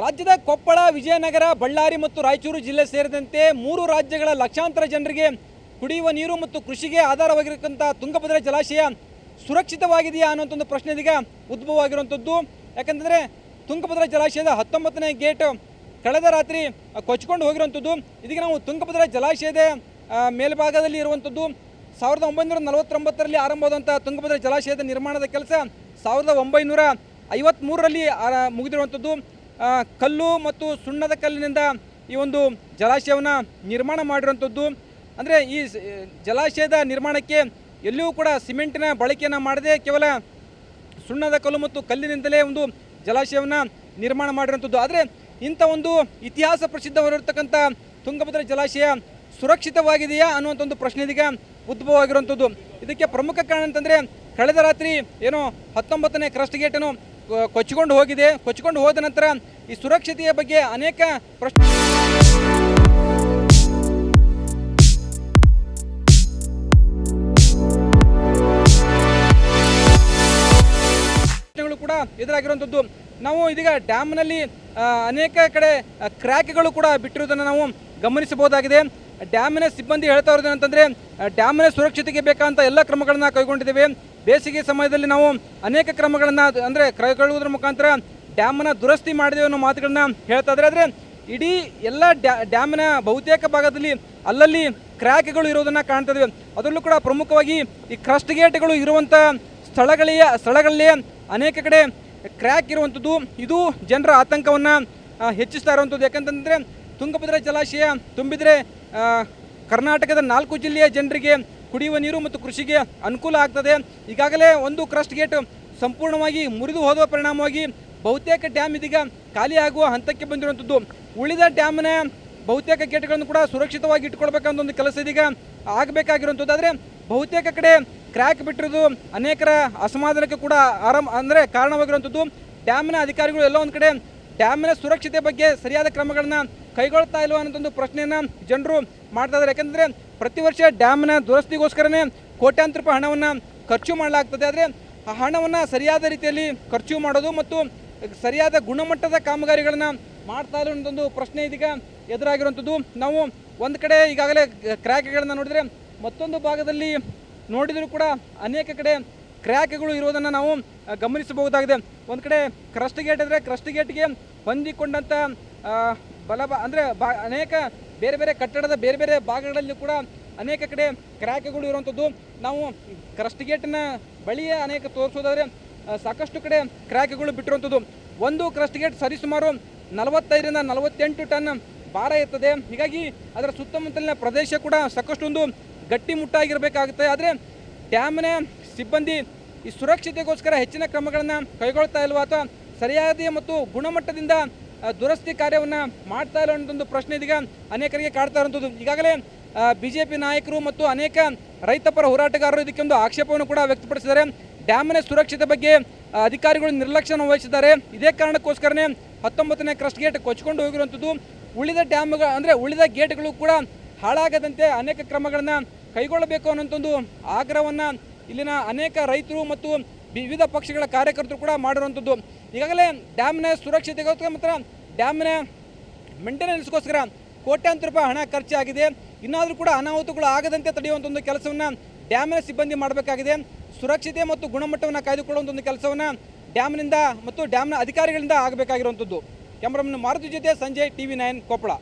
ರಾಜ್ಯದ ಕೊಪ್ಪಳ, ವಿಜಯನಗರ, ಬಳ್ಳಾರಿ ಮತ್ತು ರಾಯಚೂರು ಜಿಲ್ಲೆ ಸೇರಿದಂತೆ ಮೂರು ರಾಜ್ಯಗಳ ಲಕ್ಷಾಂತರ ಜನರಿಗೆ ಕುಡಿಯುವ ನೀರು ಮತ್ತು ಕೃಷಿಗೆ ಆಧಾರವಾಗಿರತಕ್ಕಂಥ ತುಂಗಭದ್ರಾ ಜಲಾಶಯ ಸುರಕ್ಷಿತವಾಗಿದೆಯಾ ಅನ್ನೋಂಥ ಒಂದು ಪ್ರಶ್ನೆ ಇದೀಗ ಉದ್ಭವವಾಗಿರುವಂಥದ್ದು. ಯಾಕಂತಂದರೆ ತುಂಗಭದ್ರಾ ಜಲಾಶಯದ ಹತ್ತೊಂಬತ್ತನೇ ಗೇಟ್ ಕಳೆದ ರಾತ್ರಿ ಕೊಚ್ಕೊಂಡು ಹೋಗಿರುವಂಥದ್ದು. ಇದೀಗ ನಾವು ತುಂಗಭದ್ರಾ ಜಲಾಶಯದ ಮೇಲ್ಭಾಗದಲ್ಲಿ ಇರುವಂಥದ್ದು. ಸಾವಿರದ ಒಂಬೈನೂರ ನಲವತ್ತೊಂಬತ್ತರಲ್ಲಿ ಆರಂಭವಾದಂಥ ತುಂಗಭದ್ರಾ ಜಲಾಶಯದ ನಿರ್ಮಾಣದ ಕೆಲಸ ಸಾವಿರದ ಒಂಬೈನೂರ ಐವತ್ತ್ಮೂರರಲ್ಲಿ ಮುಗಿದಿರುವಂಥದ್ದು. ಕಲ್ಲು ಮತ್ತು ಸುಣ್ಣದ ಕಲ್ಲಿನಿಂದ ಈ ಒಂದು ಜಲಾಶಯವನ್ನು ನಿರ್ಮಾಣ ಮಾಡಿರುವಂಥದ್ದು. ಅಂದರೆ ಈ ಜಲಾಶಯದ ನಿರ್ಮಾಣಕ್ಕೆ ಎಲ್ಲಿಯೂ ಕೂಡ ಸಿಮೆಂಟಿನ ಬಳಕೆಯನ್ನು ಮಾಡದೆ ಕೇವಲ ಸುಣ್ಣದ ಕಲ್ಲು ಮತ್ತು ಕಲ್ಲಿನಿಂದಲೇ ಒಂದು ಜಲಾಶಯವನ್ನು ನಿರ್ಮಾಣ ಮಾಡಿರುವಂಥದ್ದು. ಆದರೆ ಇಂಥ ಒಂದು ಇತಿಹಾಸ ಪ್ರಸಿದ್ಧವಾಗಿರತಕ್ಕಂಥ ತುಂಗಭದ್ರಾ ಜಲಾಶಯ ಸುರಕ್ಷಿತವಾಗಿದೆಯಾ ಅನ್ನುವಂಥ ಒಂದು ಪ್ರಶ್ನೆ ಇದೀಗ ಉದ್ಭವವಾಗಿರುವಂಥದ್ದು. ಇದಕ್ಕೆ ಪ್ರಮುಖ ಕಾರಣ ಅಂತಂದರೆ, ಕಳೆದ ರಾತ್ರಿ ಏನೋ ಹತ್ತೊಂಬತ್ತನೇ ಕ್ರಸ್ಟ್ ಗೇಟನ್ನು ಕೊಚ್ಚಿಕೊಂಡು ಹೋಗಿದೆ. ಕೊಚ್ಚಿಕೊಂಡು ಹೋದ ನಂತರ ಈ ಸುರಕ್ಷತೆಯ ಬಗ್ಗೆ ಅನೇಕ ಪ್ರಶ್ನೆ ಪ್ರಶ್ನೆಗಳು ಕೂಡ ಎದುರಾಗಿರುವಂಥದ್ದು ನಾವು ಇದೀಗ ಡ್ಯಾಮ್ನಲ್ಲಿ ಅನೇಕ ಕಡೆ ಕ್ರ್ಯಾಕ್ಗಳು ಕೂಡ ಬಿಟ್ಟಿರುವುದನ್ನು ನಾವು ಗಮನಿಸಬಹುದಾಗಿದೆ. ಡ್ಯಾಮಿನ ಸಿಬ್ಬಂದಿ ಹೇಳ್ತಾ ಇರೋದು ಏನಂತಂದರೆ ಡ್ಯಾಮಿನ ಸುರಕ್ಷತೆಗೆ ಬೇಕಾದಂಥ ಎಲ್ಲ ಕ್ರಮಗಳನ್ನು ಕೈಗೊಂಡಿದ್ದೇವೆ. ಬೇಸಿಗೆ ಸಮಯದಲ್ಲಿ ನಾವು ಅನೇಕ ಕ್ರಮಗಳನ್ನು, ಅಂದರೆ ಕೈಗೊಳ್ಳುವುದರ ಮುಖಾಂತರ ಡ್ಯಾಮನ್ನು ದುರಸ್ತಿ ಮಾಡಿದೆವು ಅನ್ನೋ ಮಾತುಗಳನ್ನ ಹೇಳ್ತಾ ಇದ್ದಾರೆ. ಆದರೆ ಇಡೀ ಎಲ್ಲ ಡ್ಯಾ, ಡ್ಯಾಮಿನ ಬಹುತೇಕ ಭಾಗದಲ್ಲಿ ಅಲ್ಲಲ್ಲಿ ಕ್ರ್ಯಾಕ್ಗಳು ಇರೋದನ್ನು ಕಾಣ್ತಾ ಇದ್ದೇವೆ. ಅದರಲ್ಲೂ ಕೂಡ ಪ್ರಮುಖವಾಗಿ ಈ ಕ್ರಸ್ಟ್ ಗೇಟ್ಗಳು ಇರುವಂಥ ಸ್ಥಳಗಳಿಗೆ, ಸ್ಥಳಗಳಲ್ಲಿ ಅನೇಕ ಕಡೆ ಕ್ರ್ಯಾಕ್ ಇರುವಂಥದ್ದು ಇದು ಜನರ ಆತಂಕವನ್ನು ಹೆಚ್ಚಿಸ್ತಾ ಇರುವಂಥದ್ದು ಯಾಕಂತಂದರೆ ತುಂಗಭದ್ರಾ ಜಲಾಶಯ ತುಂಬಿದರೆ ಕರ್ನಾಟಕದ ನಾಲ್ಕು ಜಿಲ್ಲೆಯ ಜನರಿಗೆ ಕುಡಿಯುವ ನೀರು ಮತ್ತು ಕೃಷಿಗೆ ಅನುಕೂಲ ಆಗ್ತದೆ. ಈಗಾಗಲೇ ಒಂದು ಕ್ರಸ್ಟ್ ಗೇಟ್ ಸಂಪೂರ್ಣವಾಗಿ ಮುರಿದು ಹೋದ ಪರಿಣಾಮವಾಗಿ ಬಹುತೇಕ ಡ್ಯಾಮ್ ಇದೀಗ ಖಾಲಿಯಾಗುವ ಹಂತಕ್ಕೆ ಬಂದಿರುವಂಥದ್ದು. ಉಳಿದ ಡ್ಯಾಮ್ನ ಬಹುತೇಕ ಗೇಟ್ಗಳನ್ನು ಕೂಡ ಸುರಕ್ಷಿತವಾಗಿ ಇಟ್ಕೊಳ್ಬೇಕಂತ ಒಂದು ಕೆಲಸ ಇದೀಗ ಆಗಬೇಕಾಗಿರುವಂಥದ್ದು. ಆದರೆ ಬಹುತೇಕ ಕಡೆ ಕ್ರ್ಯಾಕ್ ಬಿಟ್ಟಿರೋದು ಅನೇಕರ ಅಸಮಾಧಾನಕ್ಕೆ ಕೂಡ ಆರಾಮ ಅಂದರೆ ಕಾರಣವಾಗಿರುವಂಥದ್ದು. ಡ್ಯಾಮ್ನ ಅಧಿಕಾರಿಗಳು ಎಲ್ಲ ಒಂದು ಕಡೆ ಡ್ಯಾಮ್ನ ಸುರಕ್ಷತೆ ಬಗ್ಗೆ ಸರಿಯಾದ ಕ್ರಮಗಳನ್ನ ಕೈಗೊಳ್ತಾ ಇಲ್ವಾ ಒಂದು ಪ್ರಶ್ನೆಯನ್ನು ಜನರು ಮಾಡ್ತಾ ಇದ್ದಾರೆ. ಯಾಕಂದರೆ ಪ್ರತಿ ವರ್ಷ ಡ್ಯಾಮ್ನ ದುರಸ್ತಿಗೋಸ್ಕರನೇ ಕೋಟ್ಯಾಂತರ ರೂಪಾಯಿ ಹಣವನ್ನು ಖರ್ಚು ಮಾಡಲಾಗ್ತದೆ. ಆದರೆ ಆ ಹಣವನ್ನು ಸರಿಯಾದ ರೀತಿಯಲ್ಲಿ ಖರ್ಚು ಮಾಡೋದು ಮತ್ತು ಸರಿಯಾದ ಗುಣಮಟ್ಟದ ಕಾಮಗಾರಿಗಳನ್ನು ಮಾಡ್ತಾ ಇಲ್ಲ ಅನ್ನೋದೊಂದು ಪ್ರಶ್ನೆ ಇದೀಗ ಎದುರಾಗಿರುವಂಥದ್ದು. ನಾವು ಒಂದು ಕಡೆ ಈಗಾಗಲೇ ಕ್ರ್ಯಾಕ್ಗಳನ್ನು ನೋಡಿದರೆ ಮತ್ತೊಂದು ಭಾಗದಲ್ಲಿ ನೋಡಿದರೂ ಕೂಡ ಅನೇಕ ಕಡೆ ಕ್ರ್ಯಾಕ್ಗಳು ಇರೋದನ್ನು ನಾವು ಗಮನಿಸಬಹುದಾಗಿದೆ. ಒಂದು ಕಡೆ ಕ್ರಸ್ಟ್ ಗೇಟ್ ಅಂದರೆ ಕ್ರಸ್ಟ್ ಗೇಟ್ಗೆ ಹೊಂದಿಕೊಂಡಂಥ ಆ, ಬಲಭಾ ಅಂದರೆ ಬಾ ಅನೇಕ ಬೇರೆ ಬೇರೆ ಕಟ್ಟಡದ ಬೇರೆ ಬೇರೆ ಭಾಗಗಳಲ್ಲಿ ಕೂಡ ಅನೇಕ ಕಡೆ ಕ್ರ್ಯಾಕ್ಗಳು ಇರುವಂಥದ್ದು. ನಾವು ಕ್ರಸ್ಟ್ ಗೇಟಿನ ಬಳಿಯೇ ಅನೇಕ ತೋರಿಸೋದಾದರೆ ಸಾಕಷ್ಟು ಕಡೆ ಕ್ರ್ಯಾಕ್ಗಳು ಬಿಟ್ಟಿರುವಂಥದ್ದು. ಒಂದು ಕ್ರಸ್ಟ್ ಗೇಟ್ ಸರಿಸುಮಾರು ನಲವತ್ತೈದರಿಂದ ನಲವತ್ತೆಂಟು ಟನ್ ಭಾರ ಇರ್ತದೆ ಹೀಗಾಗಿ ಅದರ ಸುತ್ತಮುತ್ತಲಿನ ಪ್ರದೇಶ ಕೂಡ ಸಾಕಷ್ಟು ಒಂದು ಗಟ್ಟಿಮುಟ್ಟಾಗಿರಬೇಕಾಗುತ್ತೆ ಆದರೆ ಡ್ಯಾಮ್ನ ಸಿಬ್ಬಂದಿ ಈ ಸುರಕ್ಷತೆಗೋಸ್ಕರ ಹೆಚ್ಚಿನ ಕ್ರಮಗಳನ್ನು ಕೈಗೊಳ್ತಾ ಇಲ್ವಾ ಅಥವಾ ಸರಿಯಾದ ಮತ್ತು ಗುಣಮಟ್ಟದಿಂದ ದುರಸ್ತಿ ಕಾರ್ಯವನ್ನು ಮಾಡ್ತಾ ಇಲ್ಲ ಅನ್ನೋದೊಂದು ಪ್ರಶ್ನೆ ಇದೀಗ ಅನೇಕರಿಗೆ ಕಾಡ್ತಾ ಇರುವಂಥದ್ದು. ಈಗಾಗಲೇ ಬಿ ಜೆ ಪಿ ನಾಯಕರು ಮತ್ತು ಅನೇಕ ರೈತಪರ ಹೋರಾಟಗಾರರು ಇದಕ್ಕೆ ಒಂದು ಆಕ್ಷೇಪವನ್ನು ಕೂಡ ವ್ಯಕ್ತಪಡಿಸಿದ್ದಾರೆ. ಡ್ಯಾಮಿನ ಸುರಕ್ಷತೆ ಬಗ್ಗೆ ಅಧಿಕಾರಿಗಳು ನಿರ್ಲಕ್ಷ್ಯವನ್ನು ವಹಿಸಿದ್ದಾರೆ. ಇದೇ ಕಾರಣಕ್ಕೋಸ್ಕರನೇ ಹತ್ತೊಂಬತ್ತನೇ ಕ್ರಸ್ಟ್ ಗೇಟ್ ಕೊಚ್ಕೊಂಡು ಹೋಗಿರುವಂಥದ್ದು. ಉಳಿದ ಡ್ಯಾಮ್ಗಳ, ಅಂದರೆ ಉಳಿದ ಗೇಟ್ಗಳು ಕೂಡ ಹಾಳಾಗದಂತೆ ಅನೇಕ ಕ್ರಮಗಳನ್ನು ಕೈಗೊಳ್ಳಬೇಕು ಅನ್ನೋಂಥದ್ದು ಆಗ್ರಹವನ್ನು ಇಲ್ಲಿನ ಅನೇಕ ರೈತರು ಮತ್ತು ವಿವಿಧ ಪಕ್ಷಗಳ ಕಾರ್ಯಕರ್ತರು ಕೂಡ ಮಾಡಿರುವಂಥದ್ದು. ಈಗಾಗಲೇ ಡ್ಯಾಮ್ನ ಸುರಕ್ಷತೆಗೋಸ್ಕರ ಮಾತ್ರ ಡ್ಯಾಮ್ನ ಮೇಂಟೆನೆನ್ಸ್ಗೋಸ್ಕರ ಕೋಟ್ಯಾಂತರ ರೂಪಾಯಿ ಹಣ ಖರ್ಚಾಗಿದೆ. ಇನ್ನಾದರೂ ಕೂಡ ಅನಾಹುತಗಳು ಆಗದಂತೆ ತಡೆಯುವಂಥ ಒಂದು ಕೆಲಸವನ್ನು ಡ್ಯಾಮ್ನ ಸಿಬ್ಬಂದಿ ಮಾಡಬೇಕಾಗಿದೆ. ಸುರಕ್ಷತೆ ಮತ್ತು ಗುಣಮಟ್ಟವನ್ನು ಕಾಯ್ದುಕೊಳ್ಳುವಂಥ ಒಂದು ಕೆಲಸವನ್ನು ಡ್ಯಾಮ್ನಿಂದ ಮತ್ತು ಡ್ಯಾಮ್ನ ಅಧಿಕಾರಿಗಳಿಂದ ಆಗಬೇಕಾಗಿರುವಂಥದ್ದು. ಕ್ಯಾಮ್ರಾಮನ್ ಮಾರುತಿ ಜೊತೆ Sanjay T V nine Koppal.